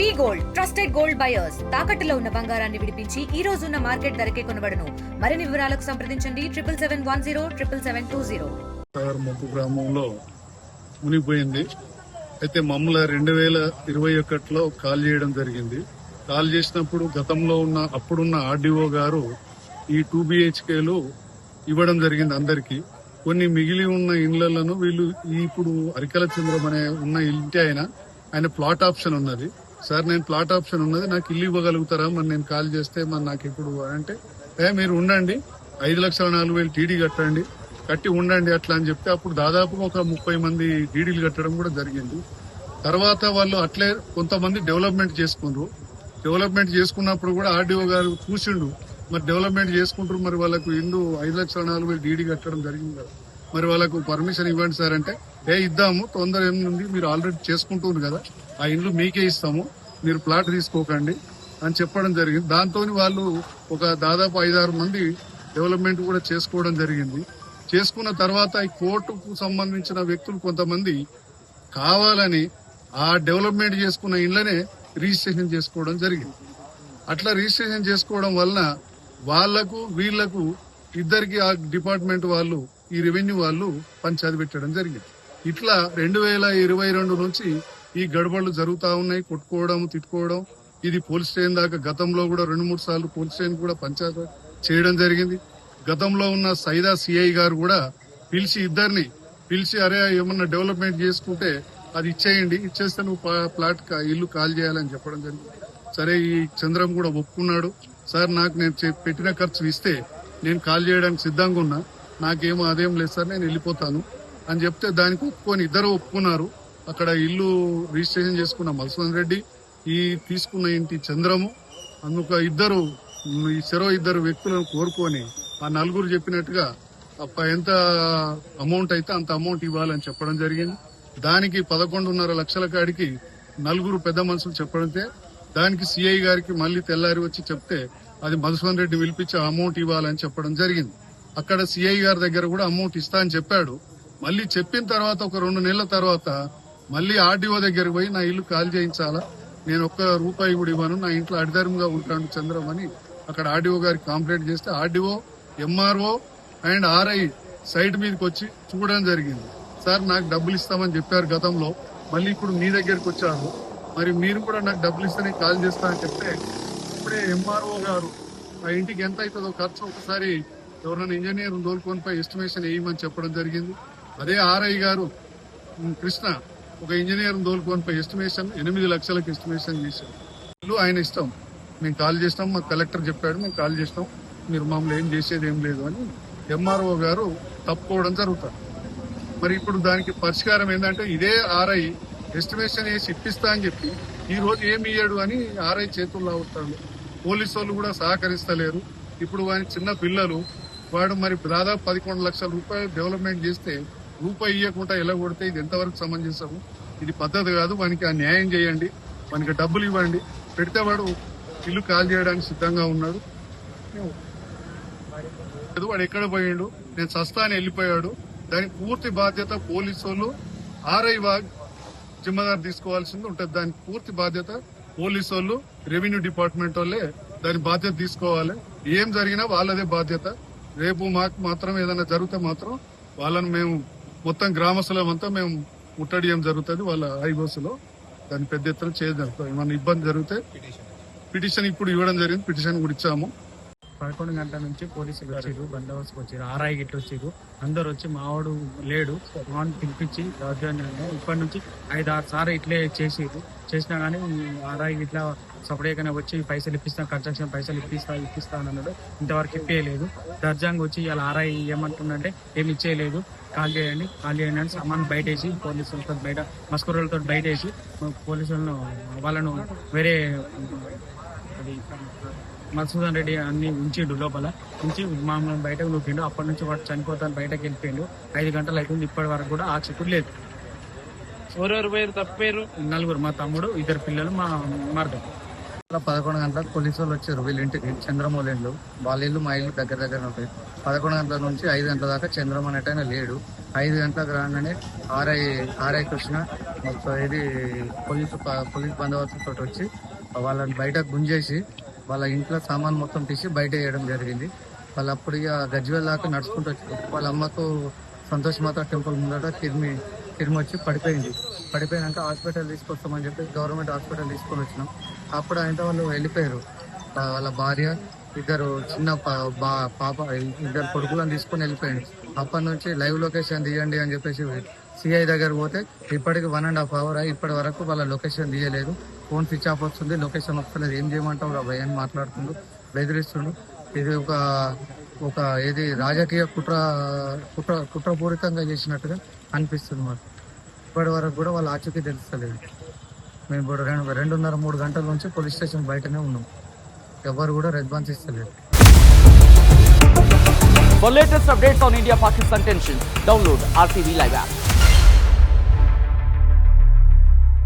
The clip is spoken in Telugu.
We gold trusted gold buyers. తాకట్టులో ఉన్న బంగారాన్ని విడిపించి ఈ రోజు ఉన్న మార్కెట్ ధరకే కొనబడను. మరిన్ని వివరాలకు సంప్రదించండి. Triple seven one zero triple seven two zero. ముప్పు గ్రామంలో మునిగిపోయింది. అయితే మమ్మల్ని రెండు వేల ఇరవై ఒకటిలో కాల్ చేయడం జరిగింది. కాల్ చేసినప్పుడు గతంలో ఉన్న అప్పుడున్న ఆర్డీఓ గారు ఈ టూ బిహెచ్కేలు ఇవ్వడం జరిగింది అందరికీ. కొన్ని మిగిలి ఉన్న ఇండ్లను వీళ్ళు ఇప్పుడు అరికల చంద్రం అనే ఉన్న ఇంటి ఆయన ఆయన ప్లాట్ ఆప్షన్ ఉన్నది. సార్ నేను ప్లాట్ ఆప్షన్ ఉన్నది నాకు ఇల్లు ఇవ్వగలుగుతారా? మరి నేను కాల్ చేస్తే మరి నాకు ఇప్పుడు అంటే ఏ మీరు ఉండండి. ఐదు లక్షల నాలుగు వేలు టీడీ కట్టండి. కట్టి ఉండండి అట్లా అని చెప్తే అప్పుడు దాదాపు ఒక ముప్పై మంది డీడీలు కట్టడం కూడా జరిగింది. తర్వాత వాళ్ళు అట్లే కొంతమంది డెవలప్మెంట్ చేసుకున్నారు. డెవలప్మెంట్ చేసుకున్నప్పుడు కూడా ఆర్డీఓ గారు చూసిండు. మరి డెవలప్మెంట్ చేసుకుంటారు మరి వాళ్ళకు ఇండు ఐదు లక్షల నాలుగు వేలు డీడీ కట్టడం జరిగింది కదా. మరి వాళ్ళకు పర్మిషన్ ఇవ్వండి సార్ అంటే ఏ ఇద్దాము తొందర ఏముంది మీరు ఆల్రెడీ చేసుకుంటున్నారు కదా ఆ ఇండ్లు మీకే ఇస్తాము మీరు ప్లాట్ తీసుకోకండి అని చెప్పడం జరిగింది. దాంతో వాళ్ళు ఒక దాదాపు ఐదారు మంది డెవలప్మెంట్ కూడా చేసుకోవడం జరిగింది. చేసుకున్న తర్వాత ఈ కోర్టుకు సంబంధించిన వ్యక్తులు కొంతమంది కావాలని ఆ డెవలప్మెంట్ చేసుకున్న ఇండ్లనే రిజిస్ట్రేషన్ చేసుకోవడం జరిగింది. అట్లా రిజిస్ట్రేషన్ చేసుకోవడం వలన వాళ్ళకు వీళ్ళకు ఇద్దరికి ఆ డిపార్ట్మెంట్ వాళ్ళు ఈ రెవెన్యూ వాళ్ళు పంచాది పెట్టడం జరిగింది. ఇట్లా రెండు వేల ఇరవై రెండు నుంచి ఈ గడబడులు జరుగుతా ఉన్నాయి. కొట్టుకోవడం తిట్టుకోవడం. ఇది పోలీస్ స్టేషన్ దాకా గతంలో కూడా రెండు మూడు సార్లు పోలీస్ స్టేషన్ కూడా పంచాయతీ చేయడం జరిగింది. గతంలో ఉన్న సైదా సిఐ గారు కూడా పిలిచి ఇద్దరిని పిలిచి అరే ఏమన్నా డెవలప్మెంట్ చేసుకుంటే అది ఇచ్చేయండి. ఇచ్చేస్తే నువ్వు ప్లా- ప్లాట్ ఇల్లు కాల్ చేయాలని చెప్పడం జరిగింది. సరే ఈ చంద్రం కూడా ఒప్పుకున్నాడు. సార్ నాకు నేను పెట్టిన ఖర్చు ఇస్తే నేను కాల్ చేయడానికి సిద్ధంగా ఉన్నా. నాకేం అదేం లేదు సార్ నేను వెళ్ళిపోతాను అని చెప్తే దానికి ఒప్పుకొని ఇద్దరు ఒప్పుకున్నారు. అక్కడ ఇల్లు రిజిస్ట్రేషన్ చేసుకున్న మధుసూదన్ రెడ్డి ఈ తీసుకున్న ఇంటి చంద్రము అందుకు ఇద్దరు ఈ చెరో ఇద్దరు వ్యక్తులను కోరుకొని ఆ నలుగురు చెప్పినట్టుగా అప్ప ఎంత అమౌంట్ అయితే అంత అమౌంట్ ఇవ్వాలని చెప్పడం జరిగింది. దానికి పదకొండున్నర లక్షల కాడికి నలుగురు పెద్ద మనుషులు చెప్పడంతే దానికి సిఐ గారికి మళ్ళీ తెల్లారి వచ్చి చెప్తే అది మధుసూదన్ రెడ్డి పిలిపించి ఆ అమౌంట్ ఇవ్వాలని చెప్పడం జరిగింది. అక్కడ సిఐ గారి దగ్గర కూడా అమౌంట్ ఇస్తా అని చెప్పాడు. మళ్ళీ చెప్పిన తర్వాత ఒక రెండు నెలల తర్వాత మళ్ళీ ఆర్డీఓ దగ్గరకు పోయి నా ఇల్లు కాల్ చేయించాలా? నేను ఒక్క రూపాయి కూడా ఇవ్వను. నా ఇంట్లో అడిధర్మంగా ఉంటాను చంద్రమని అక్కడ ఆర్డీఓ గారికి కంప్లైంట్ చేస్తే RDO MRO and RI site మీదకి వచ్చి చూడడం జరిగింది. సార్ నాకు డబ్బులు ఇస్తామని చెప్పారు గతంలో. మళ్ళీ ఇప్పుడు మీ దగ్గరికి వచ్చారు. మరి మీరు కూడా నాకు డబ్బులు ఇస్తే కాల్ చేస్తా అని చెప్తే ఇప్పుడే ఎంఆర్ఓ గారు ఆ ఇంటికి ఎంత అవుతుందో ఖర్చు ఒకసారి ఎవరైనా ఇంజనీర్ దోలుకోనిపై ఎస్టిమేషన్ వేయమని చెప్పడం జరిగింది. అదే ఆర్ఐ గారు కృష్ణ ఒక ఇంజనీర్ దోలుకోనిపై ఎస్టిమేషన్ ఎనిమిది లక్షలకు ఎస్టిమేషన్ చేశారు. ఇల్లు ఆయన ఇష్టం. మేము కాల్ చేస్తాం మాకు కలెక్టర్ చెప్పాడు మేము కాల్ చేస్తాం మీరు మమ్మల్ని ఏం చేసేది ఏం లేదు అని ఎంఆర్ఓ గారు తప్పుకోవడం జరుగుతుంది. మరి ఇప్పుడు దానికి పరిష్కారం ఏంటంటే ఇదే ఆర్ఐ ఎస్టిమేషన్ వేసి ఇప్పిస్తా అని చెప్పి ఈ రోజు ఏమి ఇయ్యాడు అని ఆర్ఐ చేతుల్లో అవుతాడు పోలీసు వాళ్ళు కూడా సహకరిస్తలేరు. ఇప్పుడు ఆయన చిన్న పిల్లలు వాడు మరి దాదాపు పదకొండు లక్షల రూపాయలు డెవలప్మెంట్ చేస్తే రూపాయి ఇవ్వకుండా ఎలా కొడితే ఇది ఎంతవరకు సమంజసము ఇది పద్ధతి కాదు వానికి ఆ న్యాయం చేయండి వానికి డబ్బులు ఇవ్వండి. పెడితే వాడు ఇల్లు కాల్ చేయడానికి సిద్ధంగా ఉన్నాడు. వాడు ఎక్కడ పోయాడు? నేను సస్తా అని వెళ్ళిపోయాడు. దానికి పూర్తి బాధ్యత పోలీసు వాళ్ళు ఆర్ఐ వాగ్ జిమ్మదారు తీసుకోవాల్సింది ఉంటుంది. దానికి పూర్తి బాధ్యత పోలీసు వాళ్ళు రెవెన్యూ డిపార్ట్మెంట్ వాళ్ళే దాని బాధ్యత తీసుకోవాలి. ఏం జరిగినా వాళ్ళదే బాధ్యత. రేపు మాకు మాత్రం ఏదైనా జరిగితే మాత్రం వాళ్ళని మేము మొత్తం గ్రామస్తులమంతా మేము ముట్టడియం జరుగుతుంది వాళ్ళ హైబోసులో దాన్ని పెద్ద ఎత్తున చేయడం ఏమన్నా ఇబ్బంది జరిగితే పిటిషన్ ఇప్పుడు ఇవ్వడం జరిగింది. పిటిషన్ కూడా ఇచ్చాము. పదకొండు గంటల నుంచి పోలీసులు వచ్చారు బందోబస్తు వచ్చారు ఆర్ఐ గిట్ల వచ్చారు అందరు వచ్చి మావాడు లేడు మావాడిని పిలిపించి దౌర్జన్యంగా ఇప్పటి నుంచి ఐదు ఆరు సార్లు ఇట్లే చేసిరు చేసినా కానీ ఆర్ఐ ఇట్లా సపరేట్గానే వచ్చి పైసలు ఇప్పిస్తాం కన్స్ట్రక్షన్ పైసలు ఇప్పిస్తా ఇప్పిస్తా అని అన్నాడు. ఇంతవరకు ఇప్పేయలేదు. దర్జాంగ్ వచ్చి ఇలా ఆర్ఐ ఏమంటుందంటే ఏమి ఇచ్చేయలేదు. కాల్ చేయండి కాల్ చేయండి అని సామాన్ బయటేసి పోలీసులతో బయట మస్కూరులతో బయటేసి పోలీసులను వాళ్ళను వేరే అది మధుసూదన్ రెడ్డి అన్ని ఉంచిండు లోపల. ఉంచి మామూలు బయటకు నూపిండు అప్పటి నుంచి వాడు చనిపోతాను బయటకు వెళ్ళిపోయిండు. ఐదు గంటలు అవుతుంది ఇప్పటి వరకు కూడా ఆచకుడు లేదు. ఎవరెవరు పేరు? తప్పేరు నలుగురు. మా తమ్ముడు ఇద్దరు పిల్లలు మా మరదం పదకొండు గంటలకు పోలీసు వాళ్ళు వచ్చారు. వీళ్ళ ఇంటికి చంద్రమౌళి ఇల్లు. వాళ్ళ ఇల్లు మా ఇల్లు దగ్గర దగ్గర ఉంటాయి. పదకొండు గంటల నుంచి ఐదు గంటల దాకా చంద్రమ అనేటైనా లేడు. ఐదు గంటలకు రాగానే ఆర్ఐ ఆర్ఐ కృష్ణ మొత్తం ఇది పోలీసు పోలీస్ బందోబస్తు తోటి వచ్చి వాళ్ళని బయట గుంజేసి వాళ్ళ ఇంట్లో సామాన్ మొత్తం తీసి బయట వేయడం జరిగింది. వాళ్ళు అప్పుడు ఇక గజ్వేల్ దాకా నడుచుకుంటూ వచ్చారు వాళ్ళ అమ్మకు సంతోష్ మాత టెంపుల్ ముందట తిరిమి తిరిమి వచ్చి పడిపోయింది. పడిపోయినాక హాస్పిటల్ తీసుకొస్తామని చెప్పి గవర్నమెంట్ హాస్పిటల్ తీసుకొని వచ్చినాం. అప్పుడు ఆయన వాళ్ళు వెళ్ళిపోయారు. వాళ్ళ భార్య ఇద్దరు చిన్న పా- బా- పాప ఇద్దరు కొడుకులను తీసుకొని వెళ్ళిపోయింది. అప్పటి నుంచి లైవ్ లొకేషన్ తీయండి అని చెప్పేసి సిఐ దగ్గర పోతే ఇప్పటికి వన్ అండ్ హాఫ్ అవర్ ఇప్పటి వరకు వాళ్ళ లొకేషన్ తీయలేదు. ఫోన్ స్విచ్ ఆఫ్ వస్తుంది. లొకేషన్ వస్తలేదు ఏం చేయమంటావు? రా అని మాట్లాడుతుండు. బెదిరిస్తుండు. ఇది ఒక ఒక ఏది రాజకీయ కుట్ర కుట్ర కుట్రపూరితంగా చేసినట్టుగా అనిపిస్తుంది మాకు. ఇప్పటి వరకు కూడా వాళ్ళ ఆచూకీ తెలుస్తలేదు. మేము ఇప్పుడు రెండు రెండున్నర మూడు గంటల నుంచి పోలీస్ స్టేషన్ బయటనే ఉన్నాం. ఎవరు కూడా రెస్పాన్స్ ఇస్తలేదు. For latest updates on India Pakistan tensions, download RTV Live app.